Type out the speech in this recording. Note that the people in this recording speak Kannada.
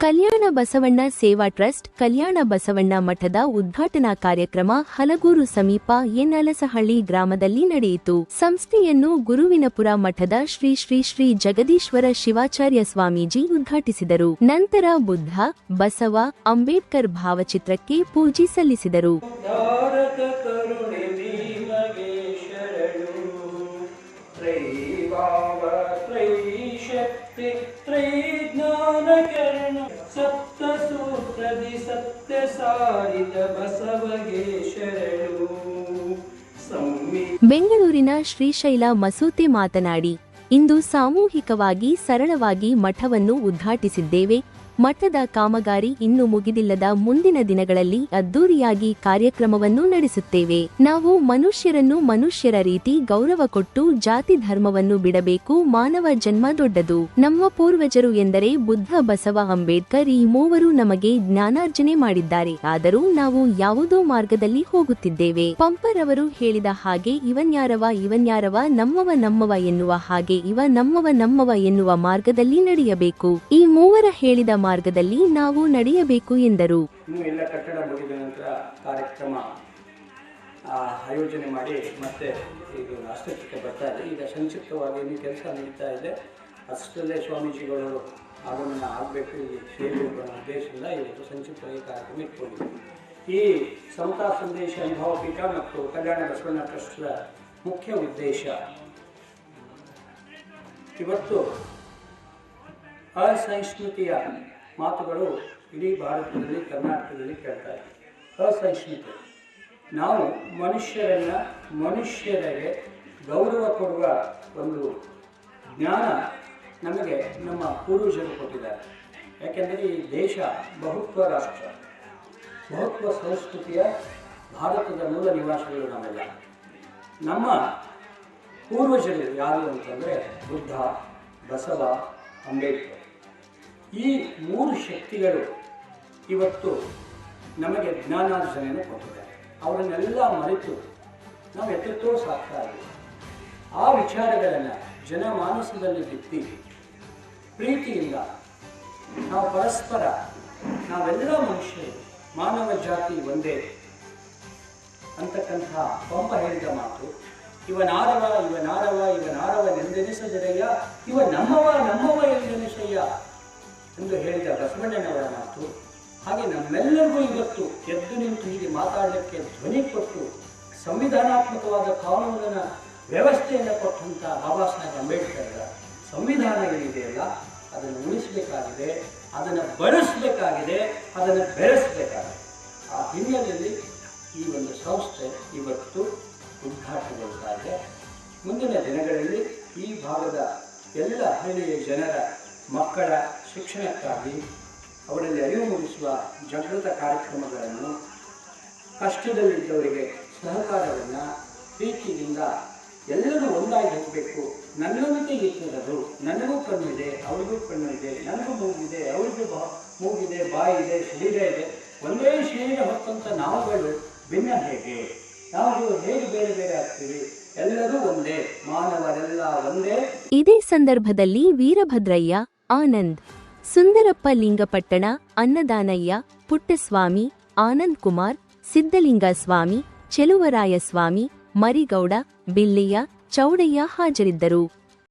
ಕಲ್ಯಾಣ ಬಸವಣ್ಣ ಸೇವಾ ಟ್ರಸ್ಟ್, ಕಲ್ಯಾಣ ಬಸವಣ್ಣ ಮಠದ ಉದ್ಘಾಟನಾ ಕಾರ್ಯಕ್ರಮ ಹಲಗೂರು ಸಮೀಪ ಎನ್ನಲಸಹಳ್ಳಿ ಗ್ರಾಮದಲ್ಲಿ ನಡೆಯಿತು. ಸಂಸ್ಥೆಯನ್ನು ಗುರುವಿನಪುರ ಮಠದ ಶ್ರೀ ಶ್ರೀ ಶ್ರೀ ಜಗದೀಶ್ವರ ಶಿವಾಚಾರ್ಯ ಸ್ವಾಮೀಜಿ ಉದ್ಘಾಟಿಸಿದರು. ನಂತರ ಬುದ್ಧ, ಬಸವ, ಅಂಬೇಡ್ಕರ್ ಭಾವಚಿತ್ರಕ್ಕೆ ಪೂಜೆ ಸಲ್ಲಿಸಿದರು. ಸಪ್ತ ಸೂತ್ರದಿ ಸತ್ಯ ಸಾರಿದ ಬೆಂಗಳೂರಿನ ಶ್ರೀಶೈಲ ಮಸೂತಿ ಮಾತನಾಡಿ ಇಂದು ಸಾಮೂಹಿಕವಾಗಿ ಸರಳವಾಗಿ ಮಠವನ್ನು ಉದ್ಘಾಟಿಸಿದ್ದೇವೆ. ಮಠದ ಕಾಮಗಾರಿ ಇನ್ನು ಮುಗಿದಿಲ್ಲದ ಮುಂದಿನ ದಿನಗಳಲ್ಲಿ ಅದ್ದೂರಿಯಾಗಿ ಕಾರ್ಯಕ್ರಮವನ್ನು ನಡೆಸುತ್ತೇವೆ. ನಾವು ಮನುಷ್ಯರನ್ನು ಮನುಷ್ಯರ ರೀತಿ ಗೌರವ ಕೊಟ್ಟು ಜಾತಿ ಧರ್ಮವನ್ನು ಬಿಡಬೇಕು, ಮಾನವ ಜನ್ಮ ದೊಡ್ಡದು. ನಮ್ಮ ಪೂರ್ವಜರು ಎಂದರೆ ಬುದ್ಧ ಬಸವ ಅಂಬೇಡ್ಕರ್ ಈ ಮೂವರು ನಮಗೆ ಜ್ಞಾನಾರ್ಜನೆ ಮಾಡಿದ್ದಾರೆ. ಆದರೂ ನಾವು ಯಾವುದೋ ಮಾರ್ಗದಲ್ಲಿ ಹೋಗುತ್ತಿದ್ದೇವೆ. ಪಂಪರವರು ಹೇಳಿದ ಹಾಗೆ ಇವನ್ಯಾರವ ಇವನ್ಯಾರವ ನಮ್ಮವ ನಮ್ಮವ ಎನ್ನುವ ಹಾಗೆ ಇವ ನಮ್ಮವ ನಮ್ಮವ ಎನ್ನುವ ಮಾರ್ಗದಲ್ಲಿ ನಡೆಯಬೇಕು. ಈ ಮೂವರ ಹೇಳಿದ ಮಾರ್ಗದಲ್ಲಿ ನಾವು ನಡೆಯಬೇಕು ಎಂದರು. ಎಲ್ಲ ಕಟ್ಟಡ ಮುಗಿದ ನಂತರ ಕಾರ್ಯಕ್ರಮ ಆಯೋಜನೆ ಮಾಡಿ ಮತ್ತೆ ಇದು ಅಸ್ತಿತ್ವಕ್ಕೆ ಬರ್ತಾ ಇದೆ. ಈಗ ಸಂಕ್ಷಿಪ್ತವಾಗಿ ಏನು ಕೆಲಸ ನಡೀತಾ ಇದೆ. ಅಷ್ಟರಲ್ಲೇ ಸ್ವಾಮೀಜಿಗಳು ಆಗಮನ ಆಗಬೇಕು, ಈ ಅನ್ನೋ ಉದ್ದೇಶದಿಂದ ಇವತ್ತು ಸಂಕ್ಷಿಪ್ತವಾಗಿ ಕಾರ್ಯಕ್ರಮ ಇಟ್ಕೊಂಡಿದ್ದೀವಿ ಈ ಸಮತಾ ಸಂದೇಶ ಅನುಭವ ಪೀಠ ಮತ್ತು ಕಲ್ಯಾಣ ಬಸವಣ್ಣ ಟ್ರಸ್ಟ್ನ ಮುಖ್ಯ ಉದ್ದೇಶ. ಇವತ್ತು ಅಸಹಿಷ್ಣುತೆಯ ಮಾತುಗಳು ಇಡೀ ಭಾರತದಲ್ಲಿ, ಕರ್ನಾಟಕದಲ್ಲಿ ಕೇಳ್ತಾ ಇದೆ ಅಸಹಿಷ್ಣುತೆ ನಾವು ಮನುಷ್ಯರನ್ನ ಮನುಷ್ಯರಿಗೆ ಗೌರವ ಕೊಡುವ ಒಂದು ಜ್ಞಾನ ನಮಗೆ ನಮ್ಮ ಪೂರ್ವಜರು ಕೊಟ್ಟಿದ್ದಾರೆ. ಯಾಕೆಂದರೆ ಈ ದೇಶ ಬಹುತ್ವ ರಾಷ್ಟ್ರ. ಬಹುತ್ವ ಸಂಸ್ಕೃತಿಯ ಭಾರತದ ಮೂಲ ನಿವಾಸಿಗಳು ನಾವೆಲ್ಲ. ನಮ್ಮ ಪೂರ್ವಜರು ಯಾರು ಅಂತಂದರೆ ಬುದ್ಧ, ಬಸವ ಅಂಬೇಡ್ಕರ್ ಈ ಮೂರು ಶಕ್ತಿಗಳು ಇವತ್ತು ನಮಗೆ ಜ್ಞಾನಾರ್ಜನೆಯನ್ನು ಕೊಟ್ಟಿದ್ದಾರೆ. ಅವರನ್ನೆಲ್ಲ ಮರೆತು ನಾವು ಎತ್ತೋ ಸಾಕ್ತಾ ಇದ್ದೀವಿ. ಆ ವಿಚಾರಗಳನ್ನು ಜನಮಾನಸದಲ್ಲಿ ಬಿತ್ತಿ ಪ್ರೀತಿಯಿಂದ ನಾವು ಪರಸ್ಪರ ನಾವೆಲ್ಲ ಮನುಷ್ಯರು, ಮಾನವ ಜಾತಿ ಒಂದೇ ಅಂತಕ್ಕಂತಹ ಪಂಪ ಹೇಳಿದ ಮಾತು ಇವನಾರವ ಇವನಾರವ ಇವನಾರವನೆಂದೆನಿಸದಿರಯ್ಯ ಇವ ನಮ್ಮವ ನಮ್ಮವ ಎಂದೆನಿಸಯ್ಯ ಎಂದು ಹೇಳಿದ ಬಸವಣ್ಣನವರ ಮಾತು. ಹಾಗೆ ನಮ್ಮೆಲ್ಲರಿಗೂ ಇವತ್ತು ಎದ್ದು ನಿಂತು ಹೀಗೆ ಮಾತಾಡಲಿಕ್ಕೆ ಧ್ವನಿ ಕೊಟ್ಟು ಸಂವಿಧಾನಾತ್ಮಕವಾದ ಕಾನೂನಿನ ವ್ಯವಸ್ಥೆಯನ್ನು ಕೊಟ್ಟಂಥ ಬಾಬಾ ಸಾಹೇಬ್ ಅಂಬೇಡ್ಕರ್ ಸಂವಿಧಾನ ಏನಿದೆಯಲ್ಲ ಅದನ್ನು ಉಳಿಸಬೇಕಾಗಿದೆ, ಅದನ್ನು ಬಳಸಬೇಕಾಗಿದೆ ಅದನ್ನು ಬೆಳೆಸಬೇಕಾಗಿದೆ ಆ ಹಿನ್ನೆಲೆಯಲ್ಲಿ ಈ ಒಂದು ಸಂಸ್ಥೆ ಇವತ್ತು ಉದ್ಘಾಟನೆಗೊಳ್ತಾ ಇದೆ ಮುಂದಿನ ದಿನಗಳಲ್ಲಿ ಈ ಭಾಗದ ಎಲ್ಲ ಹಳ್ಳಿಯ ಜನರ ಮಕ್ಕಳ ಶಿಕ್ಷಣಕ್ಕಾಗಿ ಅವರಲ್ಲಿ ಅರಿವು ಮೂಡಿಸುವ ಜಾಗೃತ ಕಾರ್ಯಕ್ರಮಗಳನ್ನು ಕಷ್ಟದಲ್ಲಿದ್ದವರಿಗೆ ಸಹಕಾರವನ್ನು ಪ್ರೀತಿಯಿಂದ ಎಲ್ಲರೂ ಒಂದಾಗಿ ಹೋಗಬೇಕು ನನ್ನೊಂದಿಗೆ ಇಟ್ಟಿರೋದು, ನನಗೂ ಕಣ್ಣಿದೆ ಅವ್ರಿಗೂ ಕಣ್ಣು ಇದೆ, ನನಗೂ ಮೂಗಿದೆ ಅವ್ರಿಗೂ ಬಾ, ಮೂಗಿದೆ ಬಾಯಿದೆ ಶರೀರ ಇದೆ. ಒಂದೇ ಶರೀರ ಹೊತ್ತಂಥ ನಾವುಗಳು ಭಿನ್ನ ಹೇಗೆ? ಇದೇ ಸಂದರ್ಭದಲ್ಲಿ ವೀರಭದ್ರಯ್ಯ, ಆನಂದ್, ಸುಂದರಪ್ಪ ಲಿಂಗಪಟ್ಟಣ, ಅನ್ನದಾನಯ್ಯ, ಪುಟ್ಟಸ್ವಾಮಿ, ಆನಂದ್ ಕುಮಾರ್ ಸಿದ್ದಲಿಂಗ ಸ್ವಾಮಿ ಚೆಲುವರಾಯ ಸ್ವಾಮಿ ಮರಿಗೌಡ ಬಿಲ್ಲಿಯ ಚೌಡಯ್ಯ ಹಾಜರಿದ್ದರು.